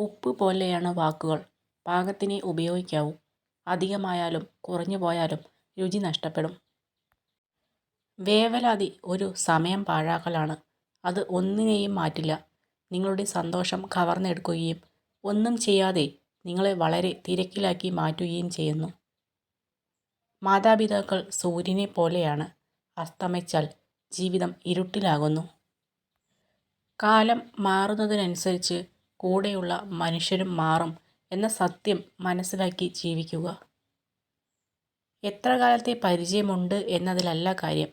ഉപ്പ് പോലെയാണ് വാക്കുകൾ. പാകത്തിന് ഉപയോഗിക്കാവൂ. അധികമായാലും കുറഞ്ഞു പോയാലും രുചി നഷ്ടപ്പെടും. വേവലാതി ഒരു സമയം പാഴാക്കലാണ്. അത് ഒന്നിനെയും മാറ്റില്ല. നിങ്ങളുടെ സന്തോഷം കവർന്നെടുക്കുകയും ഒന്നും ചെയ്യാതെ നിങ്ങളെ വളരെ തിരക്കിലാക്കി മാറ്റുകയും ചെയ്യുന്നു. മാതാപിതാക്കൾ സൂര്യനെ പോലെയാണ്. അസ്തമിച്ചാൽ ജീവിതം ഇരുട്ടിലാകുന്നു. കാലം മാറുന്നതിനനുസരിച്ച് കൂടെയുള്ള മനുഷ്യരും മാറും എന്ന സത്യം മനസ്സിലാക്കി ജീവിക്കുക. എത്ര കാലത്തെ പരിചയമുണ്ട് എന്നതിലല്ല കാര്യം,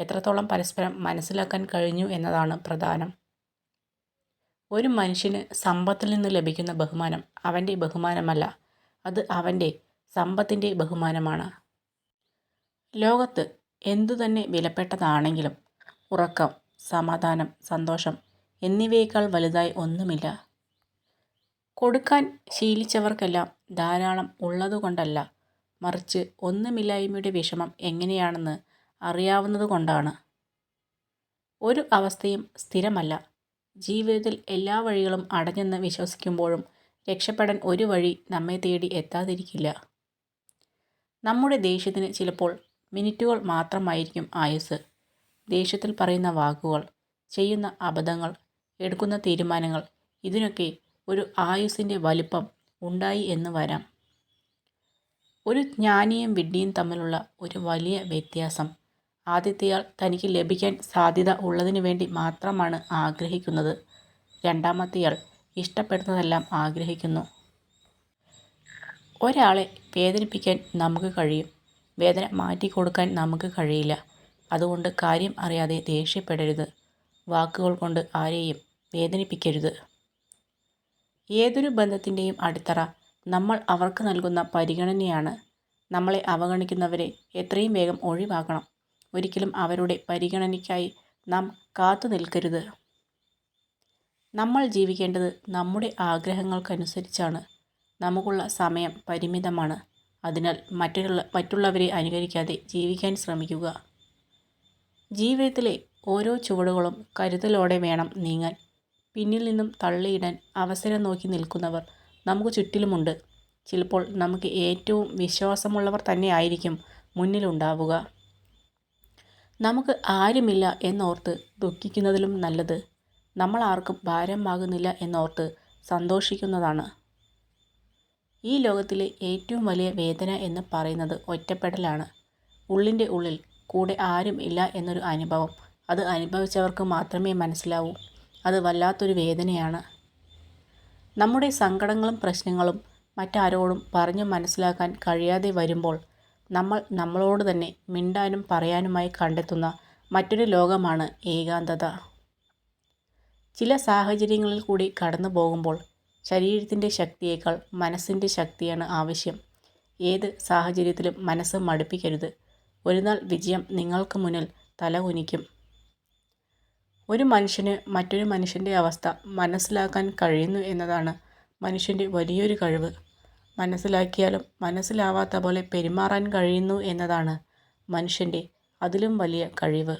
എത്രത്തോളം പരസ്പരം മനസ്സിലാക്കാൻ കഴിഞ്ഞു എന്നതാണ് പ്രധാനം. ഒരു മനുഷ്യന് സമ്പത്തിൽ നിന്ന് ലഭിക്കുന്ന ബഹുമാനം അവന്റെ ബഹുമാനമല്ല, അത് അവന്റെ സമ്പത്തിന്റെ ബഹുമാനമാണ്. ലോകത്ത് എന്തുതന്നെ വിലപ്പെട്ടതാണെങ്കിലും ഉറക്കം, സമാധാനം, സന്തോഷം എന്നിവയേക്കാൾ വലുതായി ഒന്നുമില്ല. കൊടുക്കാൻ ശീലിച്ചവർക്കെല്ലാം ധാരാളം ഉള്ളതുകൊണ്ടല്ല, മറിച്ച് ഒന്നുമില്ലായ്മയുടെ വിഷമം എങ്ങനെയാണെന്ന് അറിയാവുന്നതുകൊണ്ടാണ്. ഒരു അവസ്ഥയും സ്ഥിരമല്ല. ജീവിതത്തിൽ എല്ലാ വഴികളും അടഞ്ഞെന്ന് വിശ്വസിക്കുമ്പോഴും രക്ഷപ്പെടാൻ ഒരു വഴി നമ്മെ തേടി എത്താതിരിക്കില്ല. നമ്മുടെ ദേഷ്യത്തിന് ചിലപ്പോൾ മിനിറ്റുകൾ മാത്രമായിരിക്കും ആയുസ് ദേഷ്യത്തിൽ പറയുന്ന വാക്കുകൾ, ചെയ്യുന്ന അബദ്ധങ്ങൾ, എടുക്കുന്ന തീരുമാനങ്ങൾ ഇതിനൊക്കെ ഒരു ആയുസിന്റെ വലിപ്പം ഉണ്ടായി എന്ന് വരാം. ഒരു ജ്ഞാനിയും വിഡ്ഢിയും തമ്മിലുള്ള ഒരു വലിയ വ്യത്യാസം, ആദ്യത്തെയാൾ തനിക്ക് ലഭിക്കാൻ സാധ്യത ഉള്ളതിന് വേണ്ടി മാത്രമാണ് ആഗ്രഹിക്കുന്നത്, രണ്ടാമത്തെയാൾ ഇഷ്ടപ്പെടുന്നതെല്ലാം ആഗ്രഹിക്കുന്നു. ഒരാളെ വേദനിപ്പിക്കാൻ നമുക്ക് കഴിയും, വേദന മാറ്റിക്കൊടുക്കാൻ നമുക്ക് കഴിയില്ല. അതുകൊണ്ട് കാര്യം അറിയാതെ ദേഷ്യപ്പെടരുത്, വാക്കുകൾ കൊണ്ട് ആരെയും വേദനിപ്പിക്കരുത്. ഏതൊരു ബന്ധത്തിന്റെയും അടിത്തറ നമ്മൾ അവർക്ക് നൽകുന്ന പരിഗണനയാണ്. നമ്മളെ അവഗണിക്കുന്നവരെ എത്രയും വേഗം ഒഴിവാക്കണം. ഒരിക്കലും അവരുടെ പരിഗണനയ്ക്കായി നാം കാത്തു നിൽക്കരുത് നമ്മൾ ജീവിക്കേണ്ടത് നമ്മുടെ ആഗ്രഹങ്ങൾക്കനുസരിച്ചാണ്. നമുക്കുള്ള സമയം പരിമിതമാണ്. അതിനാൽ മറ്റുള്ള മറ്റുള്ളവരെ അനുകരിക്കാതെ ജീവിക്കാൻ ശ്രമിക്കുക. ജീവിതത്തിലെ ഓരോ ചുവടുകളും കരുതലോടെ വേണം നീങ്ങാൻ. പിന്നിൽ നിന്നും തള്ളിയിടാൻ അവസരം നോക്കി നിൽക്കുന്നവർ നമുക്ക് ചുറ്റിലുമുണ്ട്. ചിലപ്പോൾ നമുക്ക് ഏറ്റവും വിശ്വാസമുള്ളവർ തന്നെയായിരിക്കും മുന്നിലുണ്ടാവുക. നമുക്ക് ആരുമില്ല എന്നോർത്ത് ദുഃഖിക്കുന്നതിലും നല്ലത് നമ്മൾ ആർക്കും ഭാരമാകുന്നില്ല എന്നോർത്ത് സന്തോഷിക്കുന്നതാണ്. ഈ ലോകത്തിലെ ഏറ്റവും വലിയ വേദന എന്ന് പറയുന്നത് ഒറ്റപ്പെടലാണ്. ഉള്ളിന്റെ ഉള്ളിൽ കൂടെ ആരും ഇല്ല എന്നൊരു അനുഭവം അത് അനുഭവിച്ചവർക്ക് മാത്രമേ മനസ്സിലാവൂ. അത് വല്ലാത്തൊരു വേദനയാണ്. നമ്മുടെ സങ്കടങ്ങളും പ്രശ്നങ്ങളും മറ്റാരോടും പറഞ്ഞു മനസ്സിലാക്കാൻ കഴിയാതെ വരുമ്പോൾ നമ്മൾ നമ്മളോട് തന്നെ മിണ്ടാനും പറയാനുമായി കണ്ടെത്തുന്ന മറ്റൊരു ലോകമാണ് ഏകാന്തത. ചില സാഹചര്യങ്ങളിൽ കൂടി കടന്നു പോകുമ്പോൾ ശരീരത്തിന്റെ ശക്തിയേക്കാൾ മനസ്സിന്റെ ശക്തിയാണ് ആവശ്യം. ഏത് സാഹചര്യത്തിലും മനസ്സ് മടുപ്പിക്കരുത്. ഒരുനാൾ വിജയം നിങ്ങൾക്ക് മുന്നിൽ തലകുനിക്കും. ഒരു മനുഷ്യന് മറ്റൊരു മനുഷ്യന്റെ അവസ്ഥ മനസ്സിലാക്കാൻ കഴിയുന്നു എന്നതാണ് മനുഷ്യന്റെ വലിയൊരു കഴിവ്. മനസ്സിലാക്കിയാലും മനസ്സിലാവാത്ത പോലെ പെരുമാറാൻ കഴിയുന്നു എന്നതാണ് മനുഷ്യന്റെ അതിലും വലിയ കഴിവ്.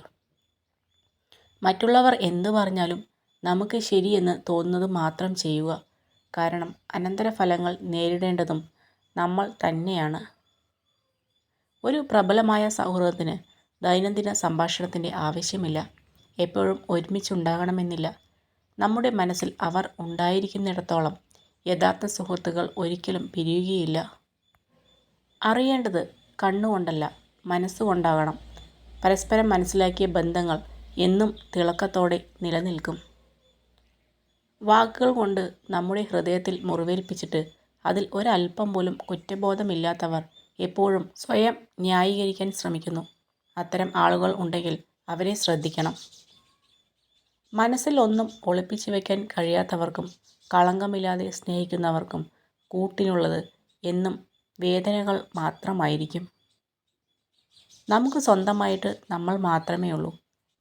മറ്റുള്ളവർ എന്തു പറഞ്ഞാലും നമുക്ക് ശരിയെന്ന് തോന്നുന്നത് മാത്രം ചെയ്യുക. കാരണം അനന്തരഫലങ്ങൾ നേരിടേണ്ടതും നമ്മൾ തന്നെയാണ്. ഒരു പ്രബലമായ സൗഹൃദത്തിന് ദൈനംദിന സംഭാഷണത്തിന്റെ ആവശ്യമില്ല. എപ്പോഴും ഒരുമിച്ചുണ്ടാകണമെന്നില്ല. നമ്മുടെ മനസ്സിൽ അവർ ഉണ്ടായിരിക്കുന്നിടത്തോളം യഥാർത്ഥ സുഹൃത്തുക്കൾ ഒരിക്കലും പിരിയുകയില്ല. അറിയേണ്ടത് കണ്ണുകൊണ്ടല്ല, മനസ്സുകൊണ്ടാകണം. പരസ്പരം മനസ്സിലാക്കിയ ബന്ധങ്ങൾ എന്നും തിളക്കത്തോടെ നിലനിൽക്കും. വാക്കുകൾ കൊണ്ട് നമ്മുടെ ഹൃദയത്തിൽ മുറിവേൽപ്പിച്ചിട്ട് അതിൽ ഒരല്പം പോലും കുറ്റബോധമില്ലാത്തവർ എപ്പോഴും സ്വയം ന്യായീകരിക്കാൻ ശ്രമിക്കുന്നു. അത്തരം ആളുകൾ ഉണ്ടെങ്കിൽ അവരെ ശ്രദ്ധിക്കണം. മനസ്സിൽ ഒന്നും ഒളിപ്പിച്ചുവെക്കാൻ കഴിയാത്തവർക്കും കളങ്കമില്ലാതെ സ്നേഹിക്കുന്നവർക്കും കൂട്ടിനുള്ളത് എന്നും വേദനകൾ മാത്രമായിരിക്കും. നമുക്ക് സ്വന്തമായിട്ട് നമ്മൾ മാത്രമേ ഉള്ളൂ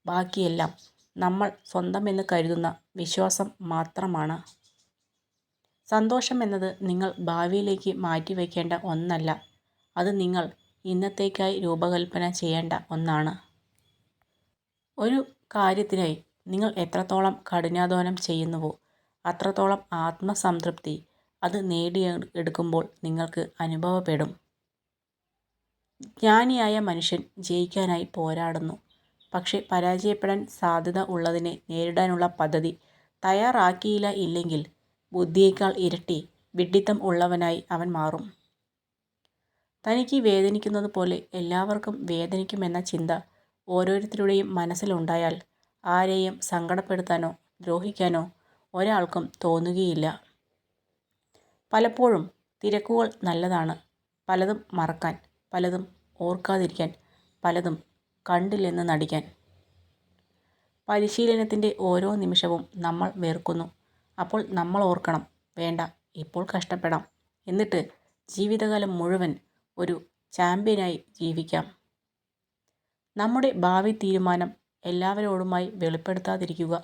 ബാക്കിയെല്ലാം നമ്മൾ സ്വന്തമെന്ന് കരുതുന്ന വിശ്വാസം മാത്രമാണ്. സന്തോഷം എന്നത് നിങ്ങൾ ഭാവിയിലേക്ക് മാറ്റിവെക്കേണ്ട ഒന്നല്ല, അത് നിങ്ങൾ ഇന്നത്തേക്കായി രൂപകൽപ്പന ചെയ്യേണ്ട ഒന്നാണ്. ഒരു കാര്യത്തിനായി നിങ്ങൾ എത്രത്തോളം കഠിനാധ്വാനം ചെയ്യുന്നുവോ അത്രത്തോളം ആത്മസംതൃപ്തി അത് നേടിയെടുക്കുമ്പോൾ നിങ്ങൾക്ക് അനുഭവപ്പെടും. ജ്ഞാനിയായ മനുഷ്യൻ ജയിക്കാനായി പോരാടുന്നു. പക്ഷേ പരാജയപ്പെടാൻ സാധ്യത ഉള്ളതിനെ നേരിടാനുള്ള പദ്ധതി തയ്യാറാക്കിയില്ല ഇല്ലെങ്കിൽ ബുദ്ധിയേക്കാൾ ഇരട്ടി വിഡ്ഢിത്തം ഉള്ളവനായി അവൻ മാറും. തനിക്ക് വേദനിക്കുന്നത് പോലെ എല്ലാവർക്കും വേദനിക്കുമെന്ന ചിന്ത ഓരോരുത്തരുടെയും മനസ്സിലുണ്ടായാൽ ആരെയും സങ്കടപ്പെടുത്താനോ ദ്രോഹിക്കാനോ ഒരാൾക്കും തോന്നുകയില്ല. പലപ്പോഴും തിരക്കുകൾ നല്ലതാണ്. പലതും മറക്കാൻ, പലതും ഓർക്കാതിരിക്കാൻ, പലതും കണ്ടില്ലെന്ന് നടിക്കാൻ. പരിശീലനത്തിന്റെ ഓരോ നിമിഷവും നമ്മൾ വെറുക്കുന്നു. അപ്പോൾ നമ്മൾ ഓർക്കണം വേണ്ട ഇപ്പോൾ കഷ്ടപ്പെടാം. എന്നിട്ട് ജീവിതകാലം മുഴുവൻ ഒരു ചാമ്പ്യനായി ജീവിക്കാം. നമ്മുടെ ഭാവി തീരുമാനം എല്ലാവരോടുമായി വെളിപ്പെടുത്താതിരിക്കുക.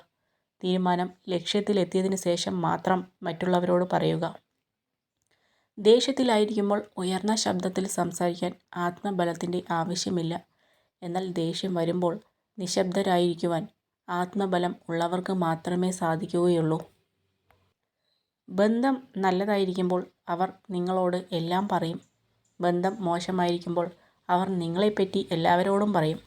തീരുമാനം ലക്ഷ്യത്തിലെത്തിയതിന് ശേഷം മാത്രം മറ്റുള്ളവരോട് പറയുക. ദേഷ്യത്തിലായിരിക്കുമ്പോൾ ഉയർന്ന ശബ്ദത്തിൽ സംസാരിക്കാൻ ആത്മബലത്തിന്റെ ആവശ്യമില്ല. എന്നാൽ ദേഷ്യം വരുമ്പോൾ നിശബ്ദരായിരിക്കുവാൻ ആത്മബലം ഉള്ളവർക്ക് മാത്രമേ സാധിക്കുകയുള്ളൂ. ബന്ധം നല്ലതായിരിക്കുമ്പോൾ അവർ നിങ്ങളോട് എല്ലാം പറയും. ബന്ധം മോശമായിരിക്കുമ്പോൾ അവർ നിങ്ങളെപ്പറ്റി എല്ലാവരോടും പറയും.